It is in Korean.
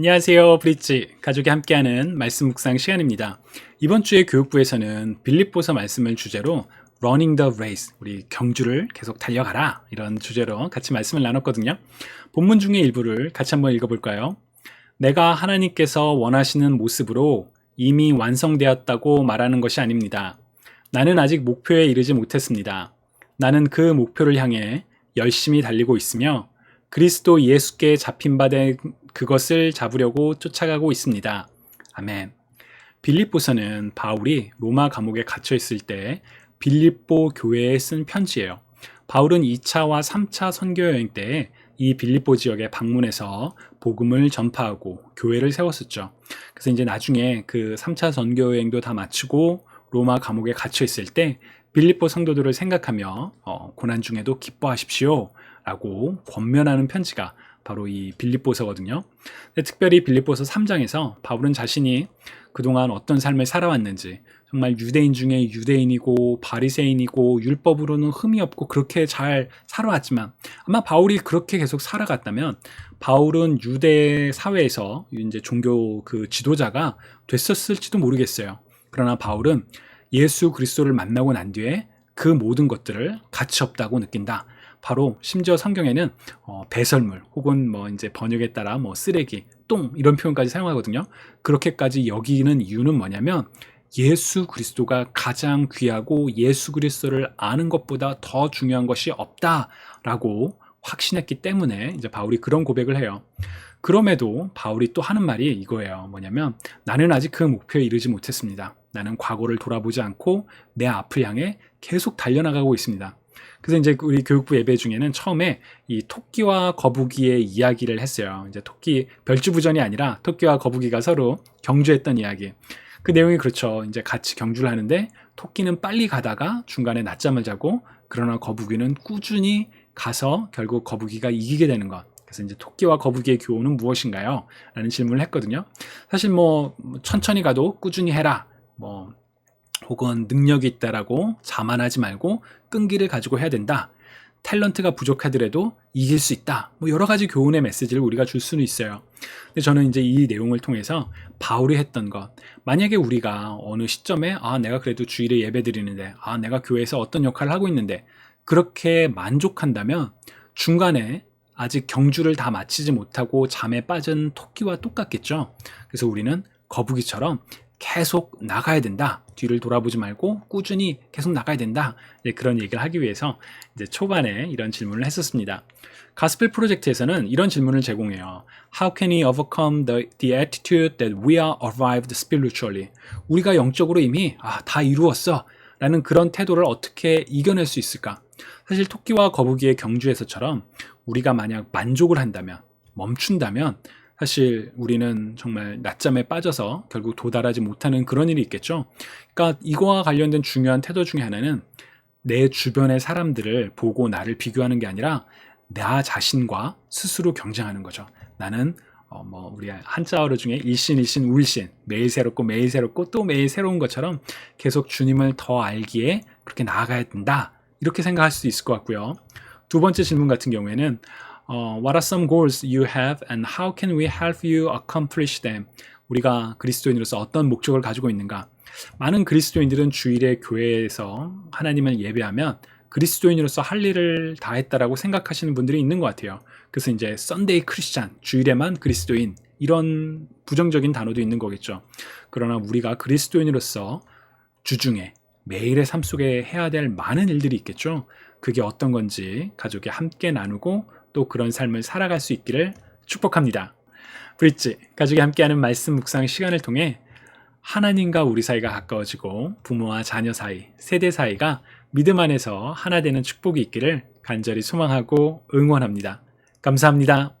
안녕하세요. 브릿지 가족이 함께하는 말씀 묵상 시간입니다. 이번 주에 교육부에서는 빌립보서 말씀을 주제로 Running the Race, 우리 경주를 계속 달려가라 이런 주제로 같이 말씀을 나눴거든요. 본문 중에 일부를 같이 한번 읽어볼까요? 내가 하나님께서 원하시는 모습으로 이미 완성되었다고 말하는 것이 아닙니다. 나는 아직 목표에 이르지 못했습니다. 나는 그 목표를 향해 열심히 달리고 있으며 그리스도 예수께 잡힌 바 된 그것을 잡으려고 쫓아가고 있습니다. 아멘. 빌립보서는 바울이 로마 감옥에 갇혀 있을 때 빌립보 교회에 쓴 편지예요. 바울은 2차와 3차 선교 여행 때 이 빌립보 지역에 방문해서 복음을 전파하고 교회를 세웠었죠. 그래서 이제 나중에 그 3차 선교 여행도 다 마치고 로마 감옥에 갇혀 있을 때 빌립보 성도들을 생각하며 어, 고난 중에도 기뻐하십시오. 라고 권면하는 편지가 바로 이 빌립보서거든요. 특별히 빌립보서 3장에서 바울은 자신이 그동안 어떤 삶을 살아왔는지 정말 유대인 중에 유대인이고 바리새인이고 율법으로는 흠이 없고 그렇게 잘 살아왔지만 아마 바울이 그렇게 계속 살아갔다면 바울은 유대 사회에서 이제 종교 그 지도자가 됐었을지도 모르겠어요. 그러나 바울은 예수 그리스도를 만나고 난 뒤에 그 모든 것들을 가치 없다고 느낀다. 바로 심지어 성경에는 어, 배설물 혹은 뭐 이제 번역에 따라 뭐 쓰레기, 똥 이런 표현까지 사용하거든요. 그렇게까지 여기는 이유는 뭐냐면 예수 그리스도가 가장 귀하고 예수 그리스도를 아는 것보다 더 중요한 것이 없다라고 확신했기 때문에 이제 바울이 그런 고백을 해요. 그럼에도 바울이 또 하는 말이 이거예요. 뭐냐면 나는 아직 그 목표에 이르지 못했습니다. 나는 과거를 돌아보지 않고 내 앞을 향해 계속 달려나가고 있습니다. 그래서 이제 우리 교육부 예배 중에는 처음에 이 토끼와 거북이의 이야기를 했어요. 이제 토끼 별주부전이 아니라 토끼와 거북이가 서로 경주했던 이야기. 그 내용이 그렇죠. 이제 같이 경주를 하는데 토끼는 빨리 가다가 중간에 낮잠을 자고 그러나 거북이는 꾸준히 가서 결국 거북이가 이기게 되는 것. 그래서 이제 토끼와 거북이의 교훈은 무엇인가요? 라는 질문을 했거든요. 사실 뭐 천천히 가도 꾸준히 해라. 뭐 혹은 능력이 있다라고 자만하지 말고 끈기를 가지고 해야 된다. 탤런트가 부족하더라도 이길 수 있다. 뭐 여러 가지 교훈의 메시지를 우리가 줄 수는 있어요. 근데 저는 이제 이 내용을 통해서 바울이 했던 것. 만약에 우리가 어느 시점에 아, 내가 그래도 주일에 예배 드리는데 아, 내가 교회에서 어떤 역할을 하고 있는데 그렇게 만족한다면 중간에 아직 경주를 다 마치지 못하고 잠에 빠진 토끼와 똑같겠죠. 그래서 우리는 거북이처럼 계속 나가야 된다. 뒤를 돌아보지 말고 꾸준히 계속 나가야 된다. 그런 얘기를 하기 위해서 이제 초반에 이런 질문을 했었습니다. 가스펠 프로젝트에서는 이런 질문을 제공해요. How can we overcome the, the attitude that we are arrived spiritually? 우리가 영적으로 이미 아, 다 이루었어. 라는 그런 태도를 어떻게 이겨낼 수 있을까? 사실 토끼와 거북이의 경주에서처럼 우리가 만약 만족을 한다면, 멈춘다면 사실 우리는 정말 낮잠에 빠져서 결국 도달하지 못하는 그런 일이 있겠죠. 그러니까 이거와 관련된 중요한 태도 중에 하나는 내 주변의 사람들을 보고 나를 비교하는 게 아니라 나 자신과 스스로 경쟁하는 거죠. 나는 어 뭐 우리 한자어로 중에 일신 일신 우일신 매일 새롭고 매일 새롭고 또 매일 새로운 것처럼 계속 주님을 더 알기에 그렇게 나아가야 된다. 이렇게 생각할 수 있을 것 같고요. 두 번째 질문 같은 경우에는 어, What are some goals you have and how can we help you accomplish them? 우리가 그리스도인으로서 어떤 목적을 가지고 있는가? 많은 그리스도인들은 주일에 교회에서 하나님을 예배하면 그리스도인으로서 할 일을 다 했다라고 생각하시는 분들이 있는 것 같아요. 그래서 이제 썬데이 크리스찬, 주일에만 그리스도인 이런 부정적인 단어도 있는 거겠죠. 그러나 우리가 그리스도인으로서 주중에 매일의 삶 속에 해야 될 많은 일들이 있겠죠. 그게 어떤 건지 가족이 함께 나누고 또 그런 삶을 살아갈 수 있기를 축복합니다. 브릿지, 가족이 함께하는 말씀 묵상 시간을 통해 하나님과 우리 사이가 가까워지고 부모와 자녀 사이, 세대 사이가 믿음 안에서 하나 되는 축복이 있기를 간절히 소망하고 응원합니다. 감사합니다.